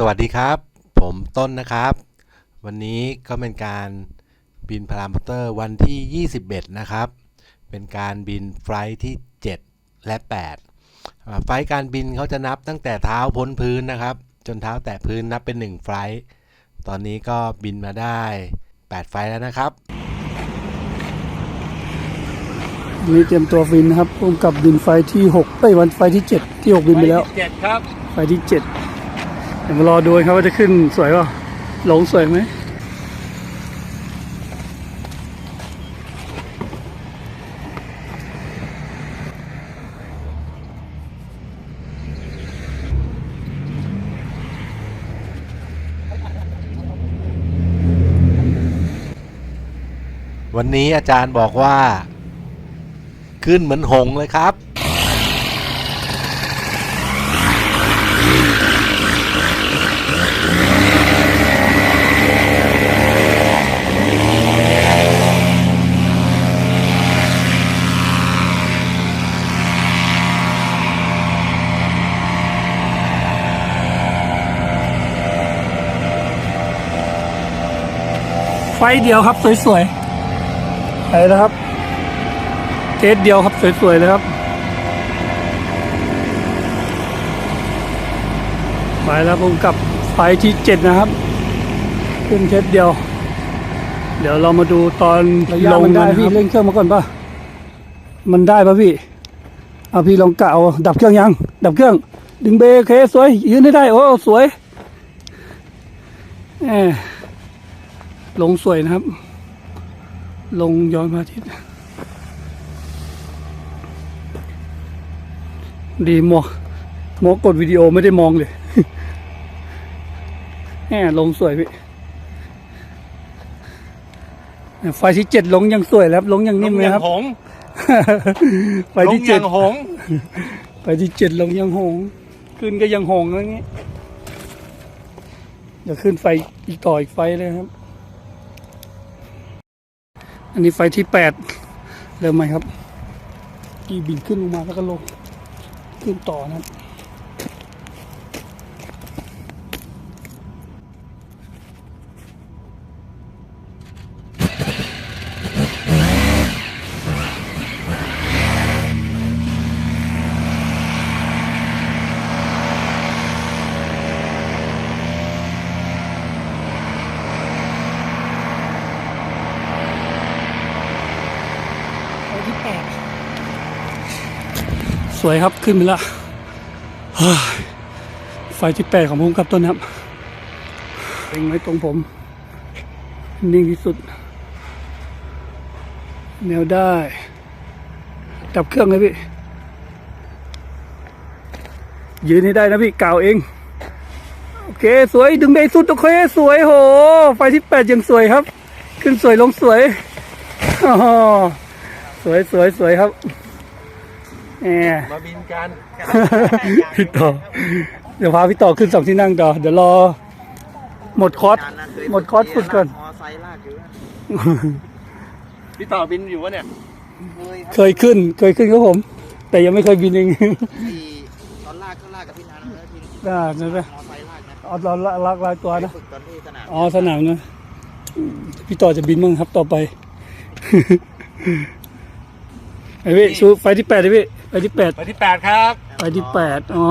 สวัสดีครับ ผมต้นนะครับ วันนี้ก็เป็นการบินพารามอเตอร์วันที่ 21 นะครับ เป็นการบินไฟลท์ที่ 7 และ8อ่าไฟลท์การบินเขาจะนับตั้งแต่เท้าพ้นพื้นนะครับ จนเท้าแตะพื้นนับเป็น 1 ไฟลท์ตอนนี้ก็บินมาได้ 8 ไฟลท์แล้วนะครับวันนี้เตรียมตัวบินนะครับร่วมกับบินไฟที่หกเอ้ยวันไฟที่เจ็ดที่หกบินไปแล้วเจ็ดครับไฟที่เจ็ด เดี๋ยวมารอดูครับว่าจะขึ้นสวยป่ะหลงสวยไหมวันนี้อาจารย์บอกว่า ขึ้นเหมือนหงเลยครับ ไฟเดียวครับสวยๆไปแล้วครับเทสเดียวครับสวยๆเลยครับไปแล้วผมกับไฟที่เจ็ดนะครับ ขึ้นเทสเดียว เดี๋ยวเรามาดูตอนลงได้พี่เร่งเครื่องมาก่อนป่ะมันได้ป่ะพี่เอาพี่ลองกะเอาดับเครื่องยัง ดับเครื่อง ดึงเบรกโอเคสวยยืนได้ได้โอ้สวยแหม ลงสวยนะครับ ลงย้อนพระอาทิตย์ ดีหมอกหมอกกดวิดีโอไม่ได้มองเลยแหมลงสวยพี่ไฟที่เจ็ดลงยังสวยแล้วครับลงยังนิ่มเลยครับหงไฟที่เจ็ดลงอย่างหงไฟที่เจ็ดลงยังหง ขึ้นก็ยังหงแล้วงี้เดี๋ยวขึ้นไฟอีกต่ออีกไฟเลยครับ อันนี้ไฟที่แปดเริ่มไหมครับ กี่บินขึ้นลงมาแล้วก็ลงขึ้นต่อนะครับ ที่แปดสวยครับขึ้นไปละไฟที่แปดของผมครับต้นครับเล็งไว้ตรงผม นิ่งที่สุด แนวได้ดับเครื่องเลยพี่ ยืนให้ได้นะพี่ กล่าวเอง โอเค สวยดึงได้สุด โอเค สวยโห ไฟที่แปดยังสวยครับ ขึ้นสวยลงสวยอ๋อ วยสวยสวยครับแหมมาบินกันพี่ต่อ เดี๋ยวพาพี่ต่อขึ้นสองที่นั่งต่อ เดี๋ยวรอ หมดคอร์สหมดคอร์สฝึกก่อนมอไซค์ลากอยู่นะพี่ต่อบินอยู่วะเนี่ยเคยครับเคยขึ้น เคยขึ้นครับผม แต่ยังไม่เคยบินเองที่ตอนลากก็ลากกับพี่นันแล้วทีนี้น่าจะไปมอไซค์ลากนะเอาเราลากลายตัวนะฝึกตอนที่สนามอ๋อสนามนะพี่ต่อจะบินบ้างครับต่อไป ไอ้พี่ชูไฟที่แปดเลยพี่ไฟที่แปดไปที่แปดครับ ไฟที่แปดอ๋อ